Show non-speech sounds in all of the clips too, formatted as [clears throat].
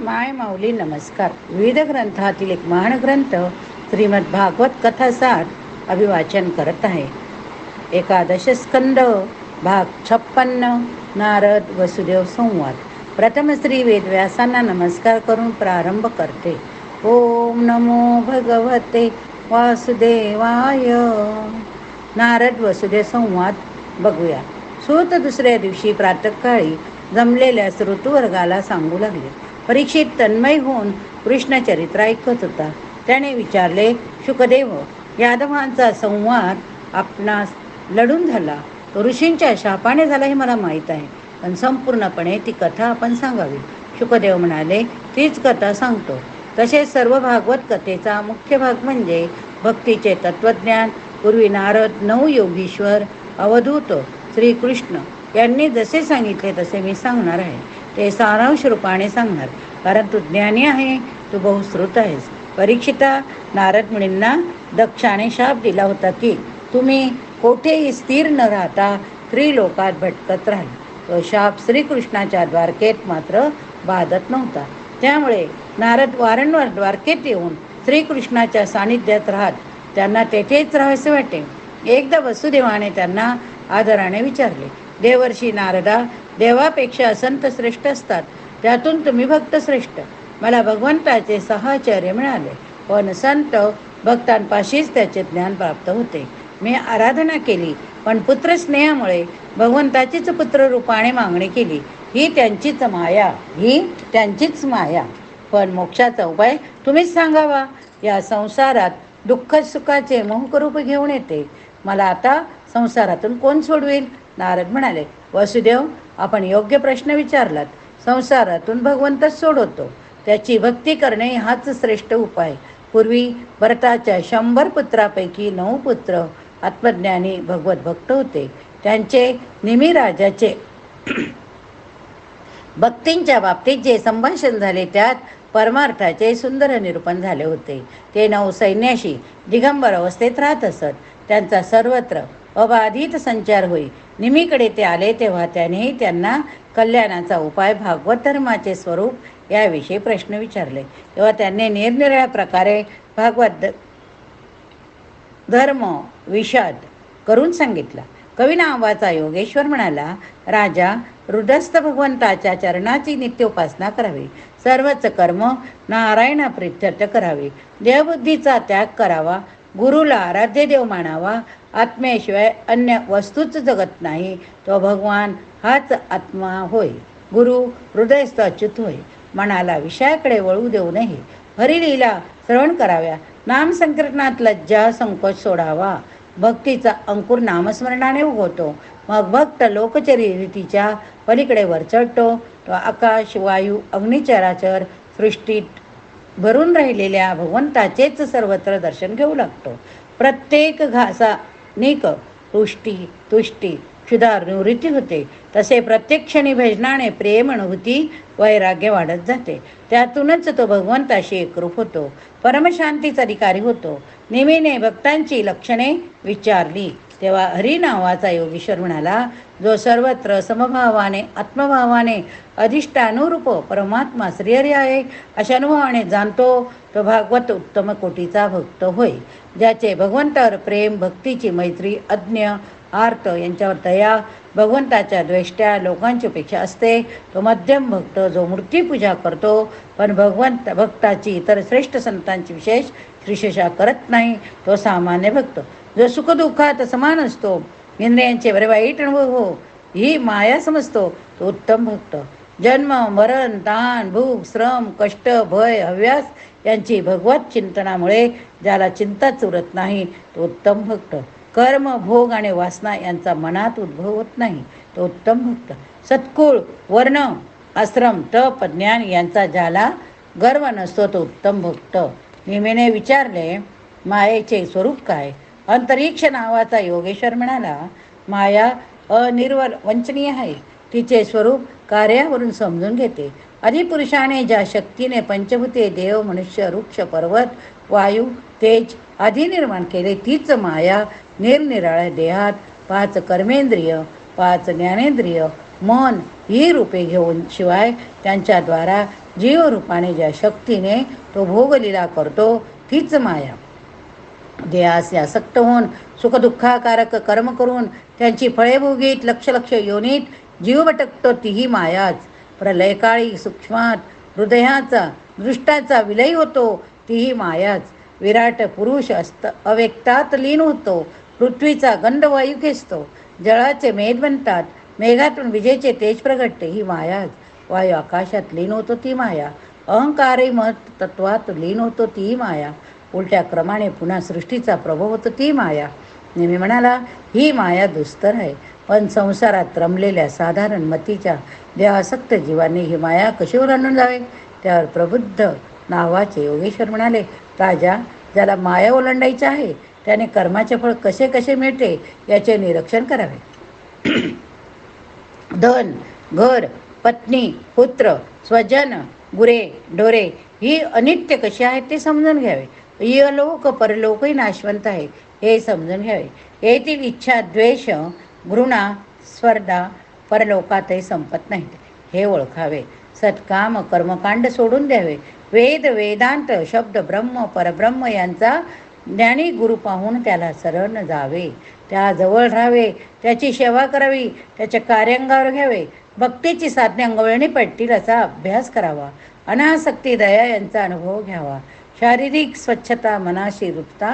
माय माऊली नमस्कार. विविध ग्रंथातील एक महान ग्रंथ श्रीमद भागवत कथासाठ अभिवाचन करत आहे. एकादश स्कंद भाग छप्पन्न नारद वसुदेव संवाद. प्रथम श्री वेदव्यासांना नमस्कार करून प्रारंभ करते. ओम नमो भगवते वासुदेवाय. नारद वसुदेव संवाद बघूया. सूत दुसऱ्या दिवशी प्रातकाळी जमलेल्या ऋतुवर्गाला सांगू लागले. परीक्षित तन्मय होऊन कृष्ण चरित्र ऐकत होता. त्याने विचारले शुकदेव यादवांचा संवाद आपणास लढून झाला. तो ऋषींच्या शापाने झाला हे मला माहीत आहे. पण संपूर्णपणे ती कथा आपण सांगावी. शुकदेव म्हणाले तीच कथा सांगतो. तसेच सर्व भागवत कथेचा मुख्य भाग म्हणजे भक्तीचे तत्वज्ञान पूर्वी नारद नऊ योगीश्वर अवधूत श्रीकृष्ण यांनी जसे सांगितले तसे मी सांगणार आहे. ते सारांश रूपाने सांगणार. कारण तू ज्ञानी आहे तू बहुश्रुत आहेस. परीक्षिता नारद मुनींना दक्षाने शाप दिला होता की तुम्ही कोठेही स्थिर न राहता त्रिलोकात भटकत राहील. तो शाप श्रीकृष्णाच्या द्वारकेत मात्र बाधत नव्हता. त्यामुळे नारद वारंवार द्वारकेत येऊन श्रीकृष्णाच्या सानिध्यात राहत त्यांना तेथेच राहायचे वाटे. एकदा वसुदेवाने त्यांना आदराने विचारले देवर्षी नारदा देवापेक्षा संत श्रेष्ठ असतात. त्यातून तुम्ही भक्त श्रेष्ठ. मला भगवंताचे सहाचर्य मिळाले. पण संत भक्तांपाशीच त्याचे ज्ञान प्राप्त होते. मी आराधना केली पण पुत्रस्नेहामुळे भगवंताचीच पुत्र रूपाने मागणी केली. ही त्यांचीच माया ही त्यांचीच माया. पण मोक्षाचा उपाय तुम्हीच सांगावा. या संसारात दुःख सुखाचे मोहकरूप घेऊन येते. मला आता संसारातून कोण सोडवेल? नारद म्हणाले. वसुदेव आपण योग्य प्रश्न विचारलात. संसारातून भगवंतच सोडवतो. त्याची भक्ती करणे हाच श्रेष्ठ उपाय. पूर्वी भरताच्या शंभर पुत्रापैकी नऊ पुत्र आत्मज्ञानी भगवत भक्त होते. त्यांचे निमी राजाचे [clears throat] भक्तींच्या बाबतीत जे संभाषण झाले त्यात परमार्थाचे सुंदर निरूपण झाले होते. ते नऊ सैन्याशी दिगंबर अवस्थेत राहत असत. त्यांचा सर्वत्र अबाधित संचार होई. निमीकडे ते आले तेव्हा त्यानेही त्यांना कल्याणाचा उपाय भागवत धर्माचे स्वरूप याविषयी प्रश्न विचारले. तेव्हा त्यांनी निरनिराळ्या प्रकारे भागवत धर्म विषद करून सांगितला. कवी नावाचा योगेश्वर म्हणाला राजा हृदस्थ भगवंताच्या चरणाची नित्योपासना करावी. सर्वच कर्म नारायणा प्रित्यर्थ करावे. देवबुद्धीचा त्याग करावा. गुरुला आराध्य देव मानावा आत्म्याशिवाय अन्य वस्तूच जगत नाही. तो भगवान हाच आत्मा होय. गुरु हृदयस्थ अच्युत होय. मनाला विषयाकडे वळू देऊ नये. हरिलीला श्रवण कराव्या. नाम संकीर्तनात लज्जा संकोच सोडावा. भक्तीचा अंकुर नामस्मरणाने उगवतो. मग भक्त लोकचरितीच्या पलीकडे वर चढतो तो आकाश वायू अग्निचराचर सृष्टीत भरून राहिलेल्या भगवंताचेच सर्वत्र दर्शन घेऊ लागतो. प्रत्येक घासा निक तुष्टी तुष्टी क्षुधार निवृत्ती होते. तसे प्रत्येक क्षणी भजनाने प्रेम अनुभूती वैराग्य वाढत जाते. त्यातूनच तो भगवंताशी एकरूप होतो. परमशांतीचा अधिकारी होतो. नेमीने भक्तांची लक्षणे विचारली. तेव्हा हरी नावाचा योगीश्वर म्हणाला जो सर्वत्र समभावाने आत्मभावाने अधिष्ठानुरूप परमात्मा श्रीहरी आहे अशा अनुभवाने जाणतो तो भागवत उत्तम कोटीचा भक्त होय ज्याचे भगवंतावर प्रेम भक्तीची मैत्री अज्ञ आर्त यांच्यावर दया भगवंताच्या द्वेष्ट्या लोकांची अपेक्षा असते. तो मध्यम भक्त जो मूर्तीपूजा करतो पण भगवंत भक्ताची इतर श्रेष्ठ संतांची विशेष श्रीशेषा करत नाही. तो सामान्य भक्त. जो सुखदुःखात समान असतो इंद्रियांचे बरे वाईट अनुभव हो ही माया समजतो तो उत्तम भक्त. जन्म मरण ताण भूक श्रम कष्ट भय हव्यास यांची भगवत चिंतनामुळे ज्याला चिंताच उरत नाही तो उत्तम भक्त. कर्म भोग आणि वासना यांचा मनात उद्भव होत नाही तो उत्तम भक्त. सत्कुळ वर्ण आश्रम तप ज्ञान यांचा ज्याला गर्व नसतो तो उत्तम भक्त. निमेने विचारले मायेचे स्वरूप काय? अंतरिक्ष नावाचा योगेश्वर म्हणाला माया अनिर्वल वंचनीय आहे. तिचे स्वरूप कार्यावरून समजून घेते. अधिपुरुषाने ज्या शक्तीने पंचभूते देव मनुष्य वृक्ष पर्वत वायू तेज आधी निर्माण केले तीच माया निरनिराळ्या देहात पाच कर्मेंद्रिय पाच ज्ञानेंद्रिय मन ही रूपे घेऊन शिवाय त्यांच्याद्वारा जीवरूपाने ज्या शक्तीने तो भोगलीला करतो तीच माया. देहास आसक्त होऊन सुखदुःखाकारक कर्म करून त्यांची फळे भोगीत लक्ष लक्ष योनीत जीव भटकतो तीही मायाच. प्रलयकाळी सूक्ष्मात हृदयाचा दृष्टाचा विलय होतो तीही मायाच. विराट पुरुष असत अव्यक्तात लीन होतो पृथ्वीचा गंधवायू खेचतो. जळाचे मेघ बनतात मेघातून विजेचे तेज प्रगटते ही मायाच. वायू आकाशात लीन होतो ती माया अहंकारही मत तत्वात लीन होतो ती माया. उलट्या क्रमाने पुन्हा सृष्टीचा प्रभाव होतो ती माया. नेहमी म्हणाला ही माया दुस्तर आहे. पण संसारात रमलेल्या साधारण मतीच्या देहासक्त जीवांनी ही माया कशीवर आणून जावे? त्यावर प्रबुद्ध नावाचे योगेश्वर म्हणाले राजा ज्याला माया ओलांडायची आहे त्याने कर्माचे फळ कसे कसे मिळते याचे निरीक्षण करावे. [clears throat] धन घर पत्नी पुत्र स्वजन गुरे ढोरे ही अनित्य कशी आहेत ते समजून घ्यावे. इहलोक परलोकही नाशवंत आहे. हे समजून घ्यावे. येथील इच्छा द्वेष घृणा स्पर्धा परलोकातही संपत नाहीत. हे ओळखावे. सत्काम कर्मकांड सोडून द्यावे. वेद वेदांत शब्द ब्रह्म परब्रह्म यांचा ज्ञानी गुरु पाहून त्याला सरण जावे. त्याजवळ राहावे. त्याची सेवा करावी. त्याच्या कार्यांगावर घ्यावे. भक्तीची साधने अंगवळणी पडतील असा अभ्यास करावा. अनासक्ती दया यांचा अनुभव घ्यावा. शारीरिक स्वच्छता मनाशी रुपता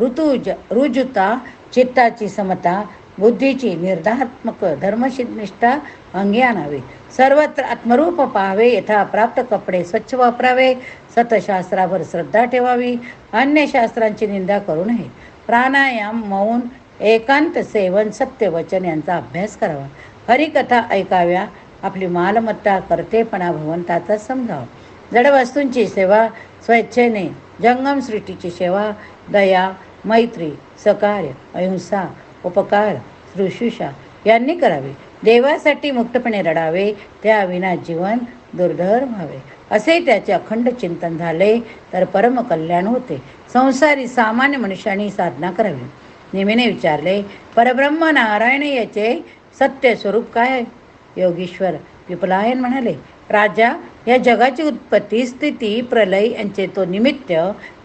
ऋतुज रुजुता चित्ताची समता बुद्धीची निर्धात्मक धर्मनिष्ठा अंगी आणावी सर्वत्र आत्मरूप पाहावे यथा प्राप्त कपडे स्वच्छ वापरावे सतशास्त्रावर श्रद्धा ठेवावी अन्य शास्त्रांची निंदा करू नये प्राणायाम मौन एकांत सेवन सत्य वचन यांचा अभ्यास करावा. हरिकथा ऐकाव्या आपली मालमत्ता कर्तेपणा भवंताचा समजावा. जडवस्तूंची सेवा स्वेच्छेने जंगम सृष्टीची सेवा दया मैत्री सकार्य अहिंसा उपकार शुश्रूषा यांनी करावे. देवासाठी मुक्तपणे रडावे त्या विना जीवन दुर्धर व्हावे. असे त्याचे अखंड चिंतन झाले तर परमकल्याण होते. संसारी सामान्य मनुष्याने साधना करावी. नेमीने विचारले परब्रह्म नारायण याचे सत्य स्वरूप काय आहे? योगीश्वर विपलायन म्हणाले राजा या जगाची उत्पत्ती स्थिती प्रलय यांचे तो निमित्त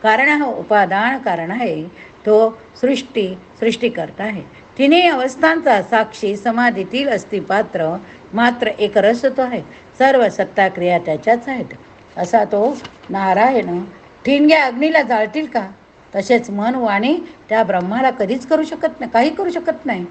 कारण हा उपादान कारण आहे तो सृष्टी सृष्टीकर्ता आहे. तिन्ही अवस्थांचा साक्षी समाधीतील अस्थिपात्र मात्र एक रस तो आहे. सर्व सत्ता क्रिया त्याच्याच आहेत. असा तो नारायण ठिणग्या अग्नीला जाळतील का? तसेच मन वाणी त्या ब्रह्माला कधीच करू शकत नाही काही करू शकत नाही.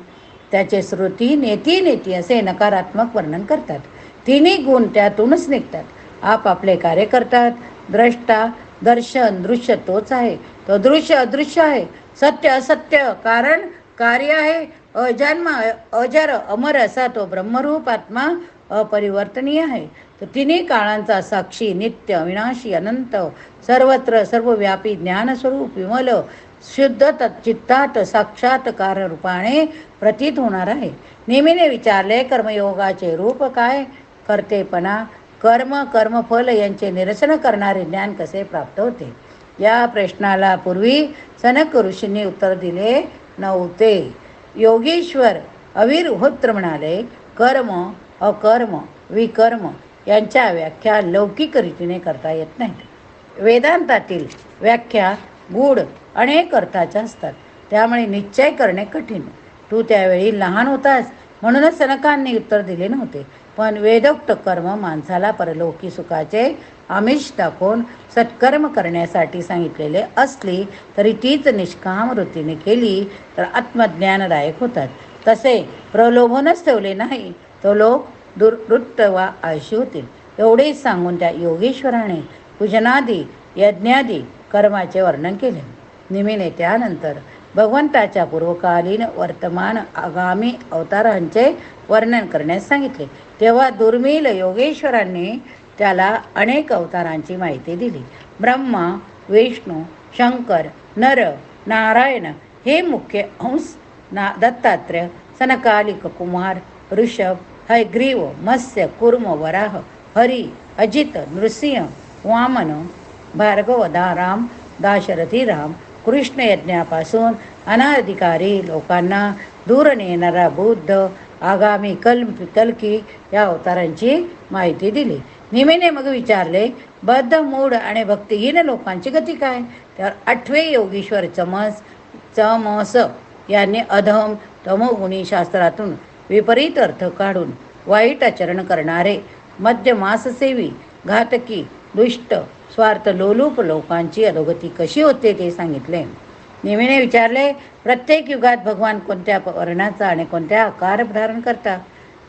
त्याचे श्रुती नेती नेती असे नकारात्मक वर्णन करतात. तिन्ही गुण त्यातूनच निघतात. आपापले कार्य करतात. द्रष्टा दर्शन दृश्य तोच आहे. तो दृश्य अदृश्य आहे. सत्य असत्य कारण कार्य आहे. अजन्म अजर अमर असा तो ब्रह्मरूप आत्मा अपरिवर्तनीय आहे. तर तिन्ही काळांचा साक्षी नित्य अविनाशी अनंत सर्वत्र सर्वव्यापी ज्ञानस्वरूप विमल शुद्ध चित्तात साक्षात्कार रूपाने प्रतीत होणार आहे. नेहमीने विचारले कर्मयोगाचे रूप काय? करतेपणा कर्म कर्मफल यांचे निरसन करणारे ज्ञान कसे प्राप्त होते? या प्रश्नाला पूर्वी सनक ऋषींनी उत्तर दिले नव्हते. योगेश्वर अविरहोत्र म्हणाले कर्म अकर्म विकर्म यांच्या व्याख्या लौकिक रीतीने करता येत नाहीत. वेदांतातील व्याख्या गूढ अनेक अर्थाच्या असतात. त्यामुळे निश्चय करणे कठीण. तू त्यावेळी लहान होतास म्हणूनच सनकांनी उत्तर दिले नव्हते. पण वेदोक्त कर्म माणसाला परलोकी सुखाचे आमिष दाखवून सत्कर्म करण्यासाठी सांगितलेले असली तरी तीच निष्काम वृत्तीने केली तर आत्मज्ञानदायक होतात. तसे प्रलोभनच ठेवले नाही तो लोक दुर्वृत्त वा आळशी होतील. एवढेच सांगून त्या योगेश्वराने पूजनादी यज्ञादी कर्माचे वर्णन केले. निमिने त्यानंतर भगवंताच्या पूर्वकालीन वर्तमान आगामी अवतारांचे वर्णन करण्यास सांगितले. तेव्हा दुर्मिल योगेश्वरांनी त्याला अनेक अवतारांची माहिती दिली. ब्रह्मा विष्णू शंकर नर नारायण हे मुख्य अंश ना दत्तात्रय सनकालिक कुमार ऋषभ हयग्रीव मत्स्य कुर्म वराह हरी अजित नृसिंह वामन भार्गव दाराम दाशरथी राम कृष्ण यज्ञापासून अनाधिकारी लोकांना दूर नेणारा बुद्ध आगामी कल कलकी या अवतारांची माहिती दिली. निमेने मग विचारले बद्ध मूढ आणि भक्तिहीन लोकांची गती काय? त्यावर आठवे योगीश्वर चमस चमस यांनी अधम तमोगुणी शास्त्रातून विपरीत अर्थ काढून वाईट आचरण करणारे मध्यमाससेवी घातकी दुष्ट स्वार्थ लोलूप लोकांची अधोगती कशी होते ते सांगितले. नेमीने विचारले प्रत्येक युगात भगवान कोणत्या वर्णाचा आणि कोणत्या आकार धारण करतात?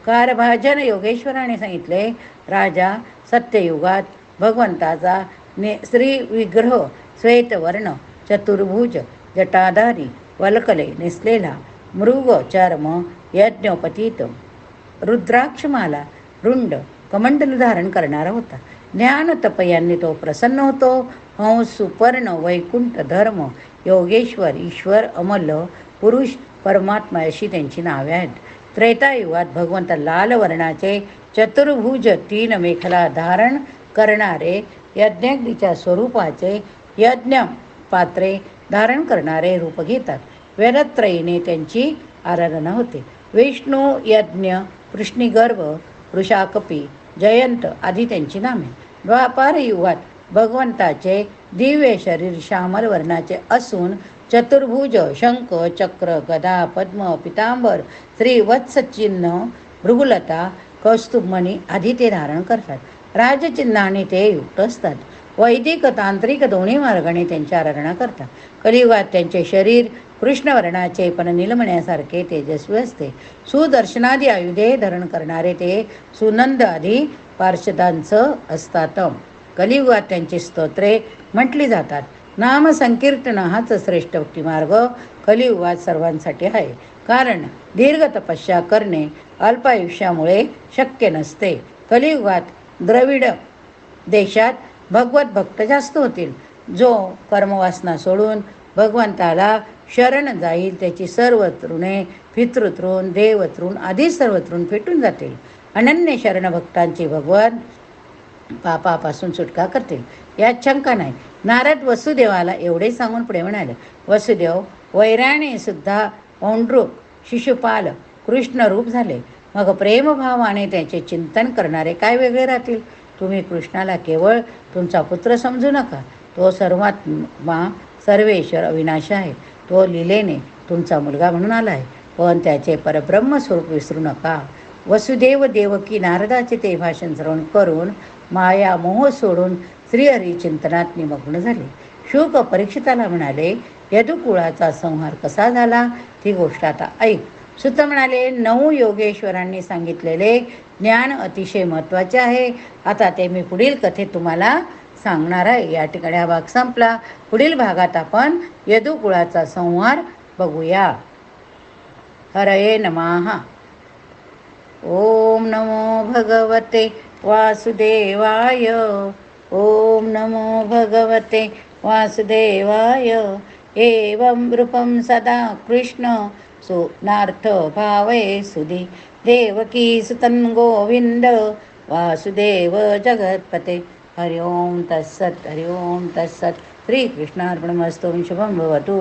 कारभाजन योगेश्वराने सांगितले राजा सत्ययुगात भगवंताचा ने श्री विग्रह श्वेतवर्ण चतुर्भुज जटाधारी वलकले नेसलेला मृग चर्म यज्ञोपतीत रुद्राक्षमाला रुंड कमंडल धारण करणारा होता. ज्ञान तप यांनी तो प्रसन्न होतो. हंस सुपर्ण वैकुंठ धर्म योगेश्वर ईश्वर अमल पुरुष परमात्मा अशी त्यांची नावे आहेत. त्रेतायुगात भगवंत लाल वर्णाचे चतुर्भुज तीन मेखला धारण करणारे यज्ञाग्नीच्या स्वरूपाचे यज्ञ पात्रे धारण करणारे रूप घेतात. वेदत्रयीने त्यांची आराधना होते. विष्णू यज्ञ कृष्णीगर्भ वृषाकपी जयंत आदी त्यांची नामे. द्वापार युगात भगवंताचे दिव्य शरीर श्यामल वर्णाचे असून चतुर्भुज शंख चक्र गदा पद्म पितांबर श्रीवत्सचिन्ह भृगुलता कौस्तुभमणी आदी ते धारण करतात. राजचिन्हाने ते युक्त असतात. वैदिक तांत्रिक दोन्ही मार्गाने त्यांची आराधना करतात. कलियुगात त्यांचे शरीर कृष्णवर्णाचे पण निलमण्यासारखे तेजस्वी असते. सुदर्शनादी आयुधे धरण करणारे ते सुनंद आदी पार्षदांचं असतात. कलियुगात त्यांची स्तोत्रे म्हटली जातात. नामसंकीर्तन हाच श्रेष्ठ भक्तिमार्ग कलियुगात सर्वांसाठी आहे. कारण दीर्घ तपस्या करणे अल्पायुष्यामुळे शक्य नसते. कलियुगात द्रविड देशात भगवत भक्त जास्त होतील जो कर्मवासना सोडून भगवंताला शरण जाईल त्याची सर्व तृणे पितृतृण देवतृण आदी सर्व तृण फेटून जातील. अनन्य शरण भक्तांची भगवान पापापासून सुटका करतील. यात शंका नाही. नारद वसुदेवाला एवढे सांगून पुढे म्हणाले वसुदेव वैराणे सुद्धा औंड्रुक शिशुपाल कृष्णरूप झाले. मग प्रेमभावाने त्याचे चिंतन करणारे काय वेगळे राहतील? तुम्ही कृष्णाला केवळ तुमचा पुत्र समजू नका. तो सर्वात मा सर्वेश्वर अविनाश आहे. तो लिलेने तुमचा मुलगा म्हणून आला आहे. पण त्याचे परब्रह्म स्वरूप विसरू नका. वसुदेव देवकी नारदाचे ते भाषण श्रवण करून माया मोह सोडून श्रीहरी चिंतनात निमग्न झाले. शुक परीक्षिताला म्हणाले यदुकुळाचा संहार कसा झाला? ती गोष्ट आता ऐक. सुत म्हणाले नऊ योगेश्वरांनी सांगितलेले ज्ञान अतिशय महत्त्वाचे आहे. आता ते मी पुढील कथेत तुम्हाला सांगणार आहे. या ठिकाणी हा भाग संपला. पुढील भागात आपण यदुकुळाचा संहार बघूया. हरये नमः. ओम नमो भगवते वासुदेवाय. ओम नमो भगवते वासुदेवाय. एवं रूपं सदा कृष्ण सुनार्थ भावे सुधी देवकी सुतन गोविन्द वासुदेव जगत्पते। हरि ओं तत्सत हरि ओं तत्सत। श्रीकृष्णार्पणमस्तु शुभं भवतु।